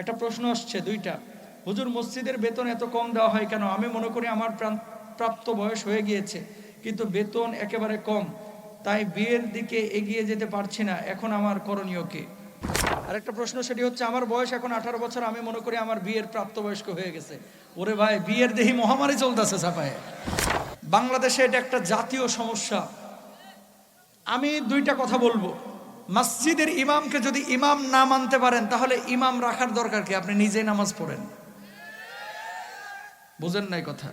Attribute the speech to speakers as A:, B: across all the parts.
A: একটা প্রশ্ন আসছে দুইটা। হুজুর, মসজিদের বেতন এত কম দেওয়া হয় কেন? আমি মনে করি আমার প্রাপ্ত বয়স হয়ে গিয়েছে, কিন্তু বেতন একেবারে কম। তাই বিয়ের দিকে এগিয়ে যেতে পারছি না, এখন আমার করণীয় কি? আরেকটা প্রশ্ন, সেটি হচ্ছে, আমার বয়স এখন আঠারো বছর, আমি মনে করি আমার বিয়ের প্রাপ্তবয়স্ক হয়ে গেছে। ওরে ভাই, বিয়ের দেহি মহামারী চলতেছে চাপায় বাংলাদেশে এটা একটা জাতীয় সমস্যা। আমি দুইটা কথা বলব। মসজিদের ইমামকে যদি ইমাম না মানতে পারেন, তাহলে ইমাম রাখার দরকার কি? আপনি নিজেই নামাজ পড়েন। বুঝেন নাই কথা?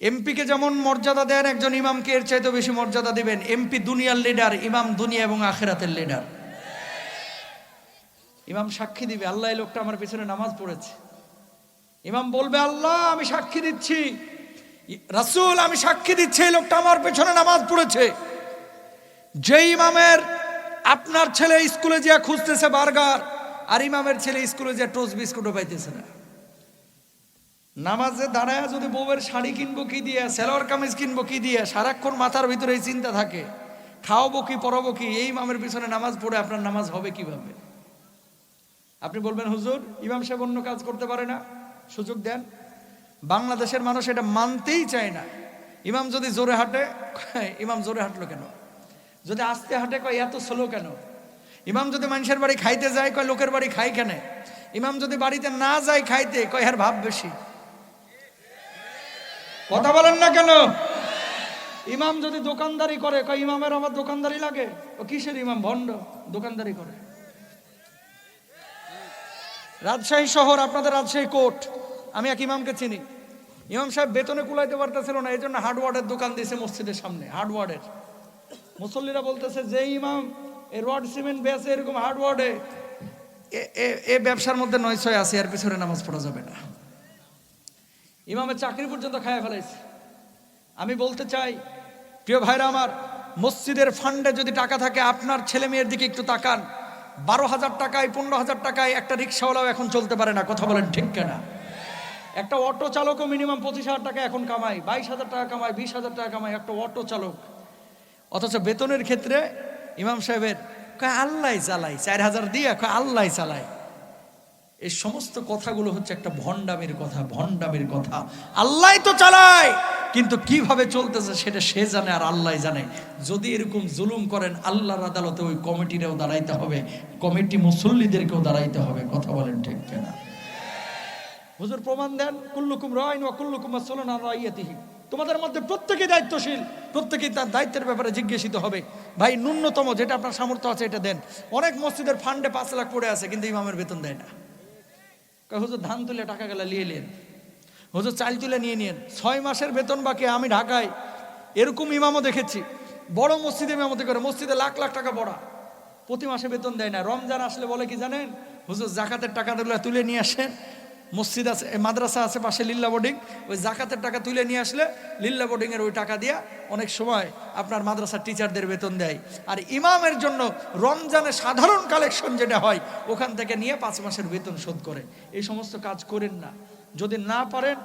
A: এমপিকে যেমন মর্যাদা দেন, একজন ইমামকে এর চাইতে বেশি মর্যাদা দিবেন। এমপি দুনিয়ার লিডার ইমাম দুনিয়া এবং আখেরাতের লিডার ইমাম সাক্ষী দিবে, আল্লাহ এই লোকটা আমার পিছনে নামাজ পড়েছে। ইমাম বলবে, আল্লাহ, আমি সাক্ষী দিচ্ছি। রাসূল, আমি সাক্ষী দিচ্ছি, এই লোকটা আমার পেছনে নামাজ পড়েছে। যে ইমামের আপনার ছেলে স্কুলে যা খুঁজতেছে বার্গার, আর ইমামের ছেলে স্কুলে যা টোস্ট বিস্কুটও পাইতেছে না। নামাজে দাঁড়ায় যদি বউয়ের শাড়ি কিনবো কি দিয়ে, সেলোয়ার কামিজ কিনবো কি দিয়ে, সারাক্ষণ মাথার ভিতরে এই চিন্তা থাকে, খাওয়াবো কি, পড়াবো কি, এই ইমামের পিছনে নামাজ পড়ে আপনার নামাজ হবে কীভাবে? আপনি বলবেন, হুজুর, ইমাম সাহেব অন্য কাজ করতে পারে না। সুযোগ দেন। বাংলাদেশের মানুষ এটা মানতেই চায় না। ইমাম যদি জোরে হাঁটে, ইমাম জোরে হাঁটলো কেন? যদি আস্তে হাঁটে কয়, এত স্লো কেন? ইমাম যদি মানুষের বাড়ি খাইতে যায়, কয়, লোকের বাড়ি খাই কেন? ইমাম যদি বাড়িতে না যায় খাইতে, কয় এর ভাব বেশি। কথা বলেন না কেন? ইমাম যদি দোকানদারি করে, কয়, ইমামের আমার দোকানদারি লাগে। ও কিসের ইমাম? ভণ্ড, দোকানদারি করে। রাজশাহী শহর, আপনাদের রাজশাহী কোর্ট, আমি এক ইমামকে চিনি। ইমাম সাহেব বেতনে কুলাইতে পারতেছিল না, এই জন্য হার্ডওয়ার্ডের দোকান দিয়েছে মসজিদের সামনে, হার্ডওয়ার্ডের। মুসল্লিরা বলতেছে, যে ইমাম, এ রড, সিমেন্ট বেছে এরকম হার্ডওয়ার্ডে এ ব্যবসার মধ্যে নয় ছয় আছে, এর পিছনে নামাজ পড়া যাবে না। ইমামের চাকরি পর্যন্ত খায় ফেলাইছে। আমি বলতে চাই, প্রিয় ভাইরা আমার, মসজিদের ফান্ডে যদি টাকা থাকে, আপনার ছেলে মেয়ের দিকে একটু তাকান। বারো হাজার টাকায়, পনেরো হাজার টাকায় একটা রিক্সাওয়ালাও এখন চলতে পারে না, কথা বলেন ঠিক কেনা? একটা অটো চালকও মিনিমাম পঁচিশ হাজার টাকা এখন কামায়, বাইশ হাজার টাকা কামায়, বিশ হাজার টাকা কামায়, একটা অটো চালক অথচ বেতনের ক্ষেত্রে ইমাম সাহেবের, কয় আল্লাহ চালাই চার হাজার দিয়ে কয় আল্লাহ চালায়। এই সমস্ত কথাগুলো হচ্ছে একটা ভণ্ডামের কথা ভণ্ডামের কথা। আল্লাহ তো চালায়, কিন্তু কীভাবে চলতেছে সেটা সে জানে আর আল্লাহ জানে। যদি এরকম জুলুম করেন, আল্লাহর আদালতে ওই কমিটিরেও দাঁড়াইতে হবে, কমিটি মুসল্লিদেরকেও দাঁড়াইতে হবে, কথা বলেন ঠিক কেনা? হুজুর প্রমাণ দেন, কুল্লুকুম রায় কুল্লুকুম আন রাইয়াতিহি। তোমাদের মধ্যে প্রত্যেকেই দায়িত্বশীল, প্রত্যেকেই তার দায়িত্বের ব্যাপারে জিজ্ঞাসিত হবে। ভাই, ন্যূনতম যেটা আপনার সামর্থ্য আছে এটা দেন। অনেক মসজিদের ফান্ডে পাঁচ লাখ পড়ে আছে, কিন্তু ইমামের বেতন দেয় না। হুজুর, ধান তুলে টাকা গেলা নিয়ে নেন হুজুর, চাল তুলে নিয়ে নিন ছয় মাসের বেতন বাকি, আমি ঢাকায়। এরকম ইমামও দেখেছি। বড় মসজিদে ইমামতি করে, মসজিদে লাখ লাখ টাকা পড়া। প্রতি মাসে বেতন দেয় না। রমজান আসলে বলে কি জানেন? হুজুর, জাকাতের টাকা তুলে নিয়ে আসেন। মসজিদ আছে মাদ্রাসা আছে পাশে লিল্লা বোর্ডিং, ওই জাকাতের টাকা তুলে নিয়ে আসলে লিল্লা বোর্ডিংয়ের ওই টাকা দিয়া অনেক সময় আপনার মাদ্রাসার টিচারদের বেতন দেয়। আর ইমামের জন্য রমজানে সাধারণ কালেকশন যেটা হয়, ওখান থেকে নিয়ে পাঁচ মাসের বেতন শোধ করে। এই সমস্ত কাজ করেন না। যদি না পারেন,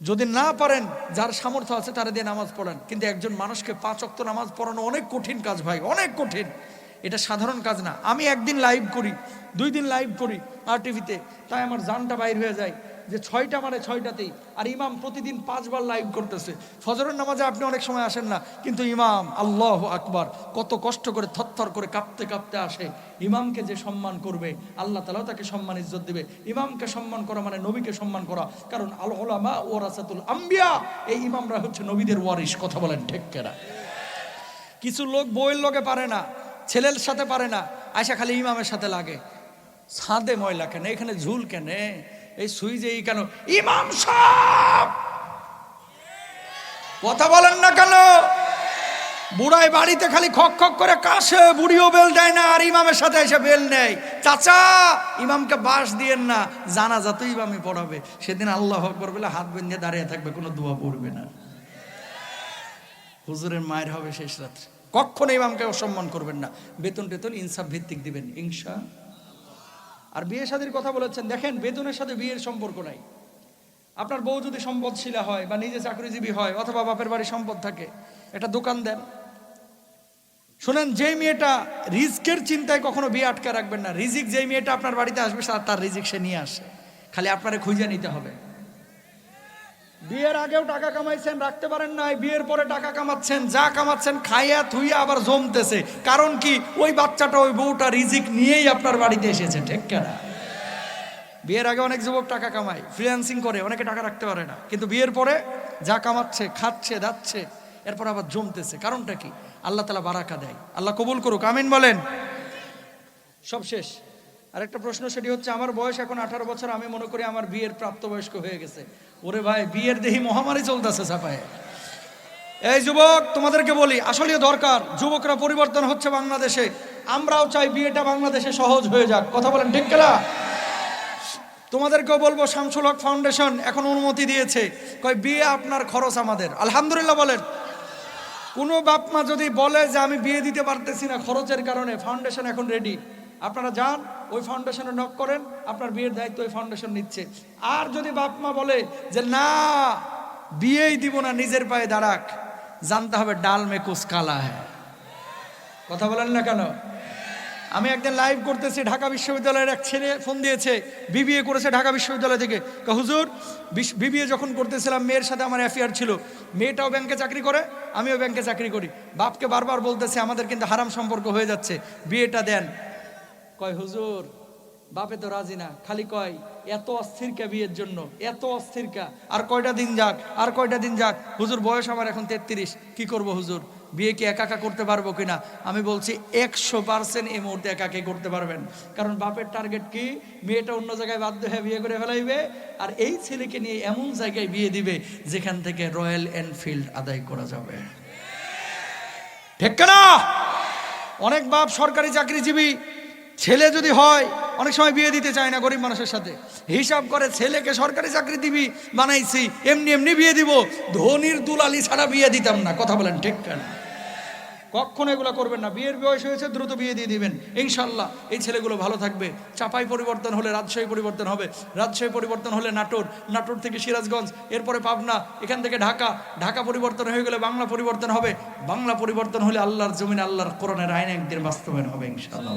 A: যদি না পারেন, যার সামর্থ্য আছে তারা দিয়ে নামাজ পড়ান। কিন্তু একজন মানুষকে পাঁচ অক্ত নামাজ পড়ানো অনেক কঠিন কাজ ভাই, অনেক কঠিন। এটা সাধারণ কাজ না। আমি একদিন লাইভ করি, দুই দিন লাইভ করি। আর টিভিতে। তাই আমার জানটা বাইর হয়ে যায় যে ছয়টা মানে ছয়টাতেই। আর ইমাম প্রতিদিন পাঁচবার লাইভ করতেছে। ফজরের নামাজে আপনি অনেক সময় আসেন না, কিন্তু ইমাম আল্লাহ আকবার কত কষ্ট করে থরথর করে কাঁপতে কাঁপতে আসে। ইমামকে যে সম্মান করবে, আল্লাহ তালাও তাকে সম্মান ইজ্জত দেবে। ইমামকে সম্মান করা মানে নবীকে সম্মান করা। কারণ আল ওলামা ওরাসাতুল আম্বিয়া, এই ইমামরা হচ্ছে নবীদের ওয়ারিস কথা বলেন ঠিক কেনা? কিছু লোক বইয়ের লোকে পারে না, ছেলের সাথে পারে না, আয়সা খালি ইমামের সাথে লাগে। ছাদে ময়লা কেন, এখানে ঝুল কেন, এই সুইজ এই কেন? ইমাম সাহেব! কথা বলেন না কেন? বুড়াই বাড়িতে খালি খক খক করে কাশে, বুড়িও বেল দেয় না, আর ইমামের সাথে এসে বেল নেয়। চাচা, ইমামকে বাস দিয়েন না জানা যত ইমামই পড়াবে। সেদিন আল্লাহ আকবর বলে হাত বেঁধে দাঁড়িয়ে থাকবে, কোনো দোয়া পড়বে না। হুজুরের মায়ের হবে শেষ রাত্রে। কখনো ইমামকে অসম্মান করবেন না। বেতন টেতন ইনসাফ ভিত্তিক দিবেন ইনসা আর বিয়ে শাদীর কথা বলেছেন, দেখেন বেতনের সাথে বিয়ের সম্পর্ক নাই। আপনার বউ যদি সম্পদশীলা হয় বা নিজে চাকরিজীবী হয় অথবা বাপের বাড়ি সম্পদ থাকে, এটা দোকান দেন। শোনেন যে মেয়েটা রিস্কের চিন্তায় কখনো বিয়ে আটকে রাখবেন না। রিজিক যে মেয়েটা আপনার বাড়িতে আসবে তার রিজিক সে নিয়ে আসে। খালি আপনারে খুঁজে নিতে হবে। বিয়ের আগেও টাকা কামাইছেন, রাখতে পারেন নাই, বিয়ের পরে টাকা কামাচ্ছেন, যা কামাচ্ছেন খাইয়া থুইয়া আবার জমতেছে। কারণ কি? ওই বাচ্চাটা, ওই বউটা রিজিক নিয়েই আপনার বাড়িতে এসেছে, ঠিক কেনা? বিয়ের আগে অনেক যুবক টাকা কামায় ফ্রিল্যান্সিং করে, অনেকে টাকা রাখতে পারে না। কিন্তু বিয়ের পরে যা কামাচ্ছে, খাচ্ছে, দাচ্ছে, এরপর আবার জমতেছে। কারণটা কি? আল্লাহ তালা বারাকা দেয়। আল্লাহ কবুল করুক, আমিন বলেন। সব শেষ। আরেকটা প্রশ্ন সেটি হচ্ছে, আমার বয়স এখন আঠারো বছর, আমি মনে করি আমার বিয়ের প্রাপ্তবয়স্ক হয়ে গেছে। ওরে ভাই, বিয়ের দেহি মহামারী চলতেছে চাপায় এই যুবক, তোমাদেরকে বলি আসলে দরকার, যুবকরা পরিবর্তন হচ্ছে বাংলাদেশে। আমরাও চাই বিয়েটা বাংলাদেশে সহজ হয়ে যাক। কথা বলেন, ঠিক কেলা তোমাদেরকেও বলব শামসুল হক ফাউন্ডেশন এখন অনুমতি দিয়েছে। কয়, বিয়ে আপনার খরচ আমাদের। আলহামদুলিল্লাহ বলেন। কোনো বাপ মা যদি বলে যে আমি বিয়ে দিতে পারতেছি না খরচের কারণে, ফাউন্ডেশন এখন রেডি আপনারা যান, ওই ফাউন্ডেশনে নক করেন, আপনার বিয়ের দায়িত্ব ওই ফাউন্ডেশন নিচ্ছে। আর যদি বাপ মা বলে যে, না, বিয়েই দিব না, নিজের পায়ে দাঁড়াক, জানতে হবে ডাল মে কালা হ্যাঁ কথা বলেন না কেন? আমি একদিন লাইভ করতেছি, ঢাকা বিশ্ববিদ্যালয়ের এক ছেলে ফোন দিয়েছে, বিবিএ করেছে ঢাকা বিশ্ববিদ্যালয় থেকে। হুজুর বিবিএ যখন করতেছিলাম, মেয়ের সাথে আমার অ্যাফেয়ার ছিল, মেয়েটাও ব্যাংকে চাকরি করে, আমিও ব্যাংকে চাকরি করি। বাপকে বারবার বলতেছে, আমাদের কিন্তু হারাম সম্পর্ক হয়ে যাচ্ছে, বিয়েটা দেন। কয়, হুজুর, বাপে তো রাজি না। খালি কয়, এত অস্থিরকা বিয়ের জন্য? এত অস্থিরকা আর কয়টা দিন যাক? আর কয়টা দিন যাক? হুজুর, বয়স আমার এখন তেত্রিশ। কি করব, হুজুর? বিয়ে কি একা একা করতে পারব কিনা আমি বলছি, একশো পার্সেন্ট এই মুহূর্তে একাকে করতে পারবেন। কারণ বাপের টার্গেট কি? মেয়েটা অন্য জায়গায় বাধ্য হয়ে বিয়ে করে ফেলাইবে আর এই ছেলেকে নিয়ে এমন জায়গায় বিয়ে দিবে যেখান থেকে রয়্যাল এনফিল্ড আদায় করা যাবে। ঠিক না অনেক বাপ সরকারি চাকরিজীবী ছেলে যদি হয়, অনেক সময় বিয়ে দিতে চায় না গরিব মানুষের সাথে। হিসাব করে ছেলেকে সরকারি চাকরি দিবি, বানাইছি, এমনি এমনি বিয়ে দিব। ধনির দুলালি ছাড়া বিয়ে দিতাম না। কথা বলেন ঠিক কেনা? কখনো এগুলো করবেন না। বিয়ের বয়স হয়েছে, দ্রুত বিয়ে দিয়ে দিবেন। ইনশাল্লাহ এই ছেলেগুলো ভালো থাকবে। চাপাই পরিবর্তন হলে রাজশাহী পরিবর্তন হবে। রাজশাহী পরিবর্তন হলে নাটোর নাটোর থেকে সিরাজগঞ্জ, এরপরে পাবনা, এখান থেকে ঢাকা। ঢাকা পরিবর্তন হয়ে গেলে বাংলা পরিবর্তন হবে। বাংলা পরিবর্তন হলে আল্লাহর জমিন, আল্লাহর কোরআনের আইন একদিন বাস্তবায়ন হবে, ইনশাল্লাহ।